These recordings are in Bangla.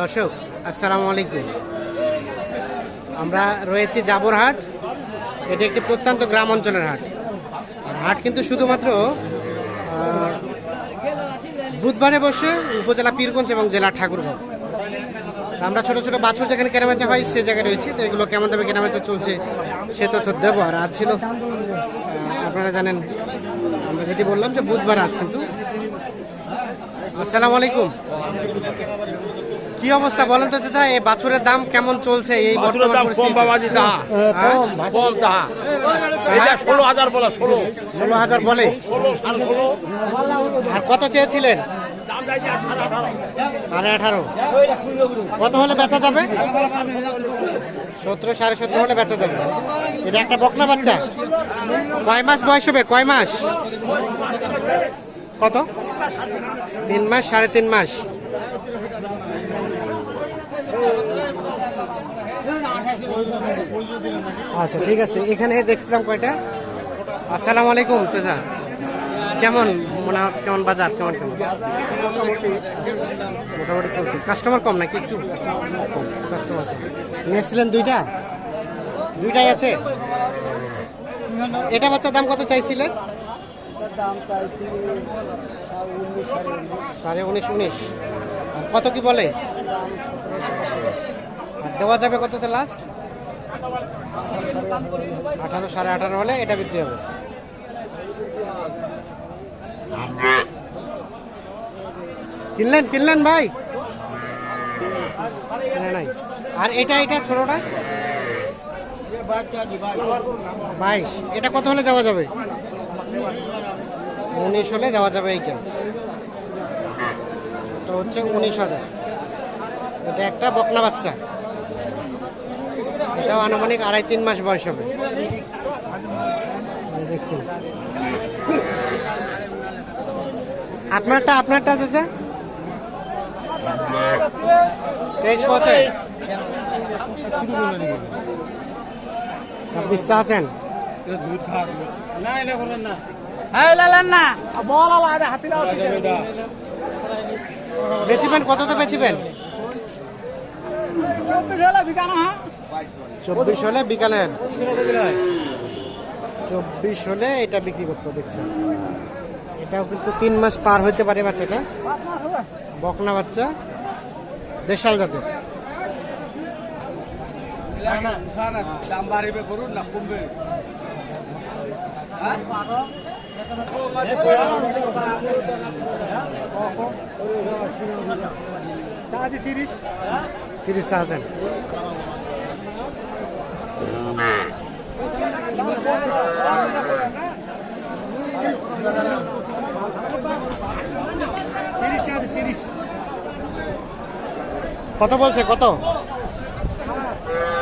দর্শক, আসসালামু আলাইকুম। আমরা রয়েছি জাবরহাট। এটি একটি প্রত্যন্ত গ্রাম অঞ্চলের হাট। হাট কিন্তু শুধুমাত্র বুধবারে বসে উপজেলা পীরগঞ্জ এবং জেলা ঠাকুরগাঁও। আমরা ছোট ছোট বাছুর যেখানে কেনাবেচা হয়, সে জায়গায় রয়েছে। তো এগুলো কেমন দামে কেনাবেচা চলছে, সে তথ্য দেবো। আর আজ ছিল আপনারা জানেন, আমরা যেটি বললাম যে বুধবার আজ কিন্তু। আসসালামু আলাইকুম। কি অবস্থা বলেন তো চাচা এই বাছুরের দাম কেমন চলছে এই বাছুরের দাম কম? বাবাজি তাহা হ্যাঁ? কম তাহা এটা ষোলো হাজার বলা ষোলো। ষোলো হাজার বলে? আর কত চেয়েছিলেন? সাড়ে আঠারো। কত হলে বেচা যাবে? সতেরো সাড়ে সতেরো হলে বেচা যাবে। এটা একটা বকনা বাচ্চা। কয় মাস বয়স হবে? কয় মাস? কত? তিন মাস সাড়ে তিন মাস। আচ্ছা ঠিক আছে। এখানে দেখছিলাম কয়টা? আসসালামু আলাইকুম চাচা। কেমন? মনে হয় কেমন বাজার? কেমন কেমন? মোটামুটি। চলছে। কাস্টমার কম নাকি একটু? কাস্টমার নিয়েছিলেন দুইটা? দুইটাই আছে? এটা বাচ্চার দাম কত চাইছিলেন? সাড়ে উনিশ উনিশ। কত কি বলে? দেওয়া যাবে কততে লাস্ট আঠারো সাড়ে আঠারো হলে এটা বিক্রি হবে। কিনলেন কিনলেন ভাই? নাই। আর এটা এটা ছোটটা? বাইশ। এটা কত হলে দেওয়া যাবে? উনিশ হলে দেওয়া যাবে এইটা। তো হচ্ছে উনিশ হাজার। এটা একটা বকনা বাচ্চা। এটাও আনুমানিক আড়াই তিন মাস বয়স হবে। দেখছেন আপনারটা আপনারটা আছে তেইশ বছর। ছাব্বিশ বেচিবেন কততে বেচিবেন চব্বিশ হলে বিকালের চব্বিশ হলে এটা বিক্রি করতে দেখছেন এটাও কিন্তু তিন মাস পার হইতে পারে বাচ্চাটা বকনা বাচ্চা দেশাল জাতের দাম তিরিশ আছেন কত বলছে? কত?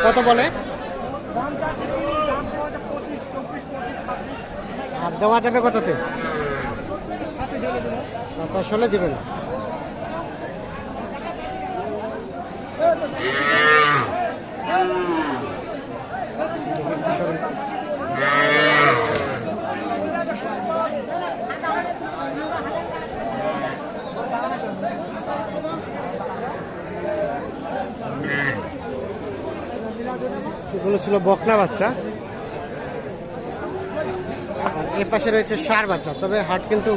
কত বলে? আর দেওয়া যাবে কততে? সাতাশ হলে দিবেন। এগুলো ছিল বকনা বাচ্চা? আর এ পাশে রয়েছে সার বাচ্চা, তবে হাট কিন্তু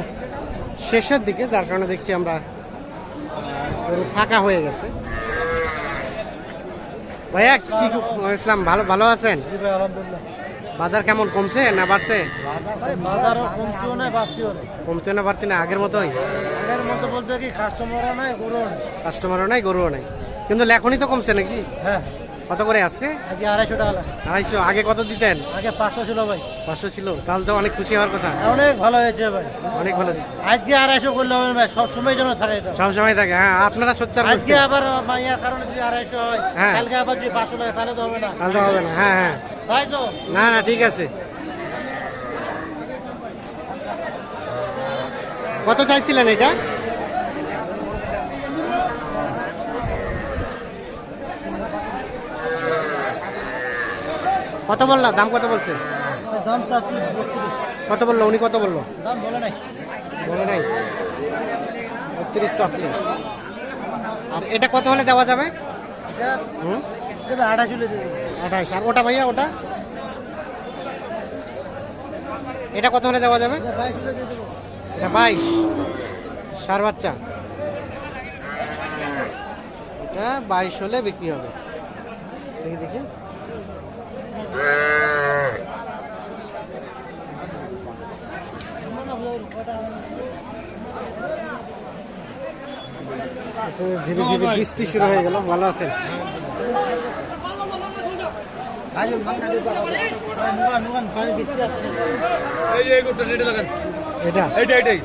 শেষের দিকে, যার কারণে দেখছি আমরা ফাঁকা হয়ে গেছে। ভাইয়া কি ইসলাম ভালো ভালো আছেন? বাজার কেমন কমছে না বাড়ছে? কমছে না বাড়তি না আগের মতোই? আগের মতো বলতে কি কাস্টমারও নাই গরুও নাই। কাস্টমারও নাই গরুও নাই। কিন্তু লেখনই তো কমছে নাকি? হ্যাঁ। কত করে আজকে? আড়াইশো টাকা। আড়াইশো। আগে কত দিতেন? আগে পাঁচশো ছিল ভাই। পাঁচশো ছিল। তাহলে তো অনেক খুশি হওয়ার কথা। অনেক ভালো হয়েছে ভাই। অনেক ভালো আজকে আড়াইশো করলে হবে ভাই সব সময় যেন থাকে সব সময় থাকে। হ্যাঁ আপনারা সোচ্চার আজকে আবার মাইয়ার কারণে যদি আড়াইশো হয় হ্যাঁ। কালকে আবার যদি পাঁচশো লাগে তাহলে তো হবে না। তাহলে হবে না। হ্যাঁ হ্যাঁ। তাই তো? না না ঠিক আছে। কত চাইছিলেন এটা? কত বলল? দাম কত বলছে। কত বলল? উনি কত বলল? বলে নাই। বত্রিশ চাচ্ছে। আর এটা কত হলে দেওয়া যাবে? আঠাইশ আর ওটা ভাইয়া ওটা? এটা কত হলে দেওয়া যাবে? এটা বাইশ। সার বাচ্চা। এটা বাইশ হলে বিক্রি হবে। দেখি দেখি। ধীরে ধীরে বৃষ্টি শুরু হয়ে গেল ভালো আছেন? এই এই গোটা নেটে লাগান। এটা? এইটা এইটাই।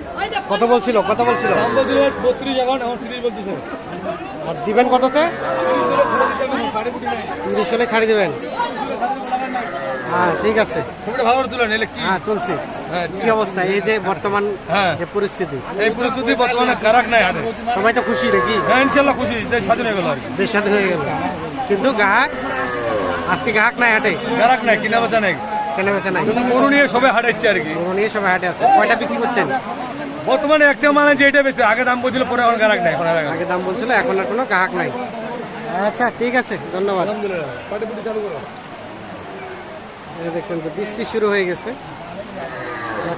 কত বলছিল? কত বলছিল? দাম বলছিল বত্রিশ এখন এখন তিরিশ বলতেছে। আর দিবেন কততে? তিরিশ হলে ছাড়ি দেবেন। হ্যাঁ ঠিক আছে। ছবিটা ভালো করে কি? হ্যাঁ চলছে হ্যাঁ কি অবস্থা? এই যে বর্তমান হ্যাঁ। যে পরিস্থিতি। এই পরিস্থিতি বর্তমানে নাই সবাই তো খুশি নাকি? হ্যাঁ ইনশাল্লাহ খুশি। দেশ স্বাধীন হয়ে গেল দেশ স্বাধীন হয়ে গেল। কিন্তু গ্রাহক আজকে গ্রাহক নাই হাটে। কারাক নাই কিনা বেচা নাই। কেনা বেচা নাই। গরু নিয়ে সবাই হাঁটাচ্ছে আর কি। গরু নিয়ে সবাই হাটে আছে। কয়টা বিক্রি করছেন? বর্তমানে একটা মানে যে এটা বেশি আগে দাম বলছিল পরে এখন কারাক নাই। আগে দাম বলছিল এখন আর কোনো গ্রাহক নাই। আচ্ছা ঠিক আছে ধন্যবাদ। আলহামদুলিল্লাহ পাটি পুটি চালু করো এই যে দেখছেন তো বৃষ্টি শুরু হয়ে গেছে।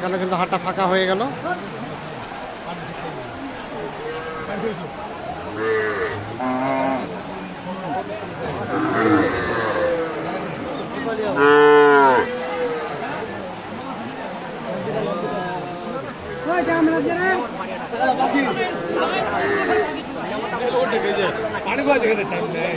কারণে কিন্তু হাটটা ফাঁকা হয়ে গেল। পানি ಬಾಜಿಗೆ ಟೈಮ್ ಲೈ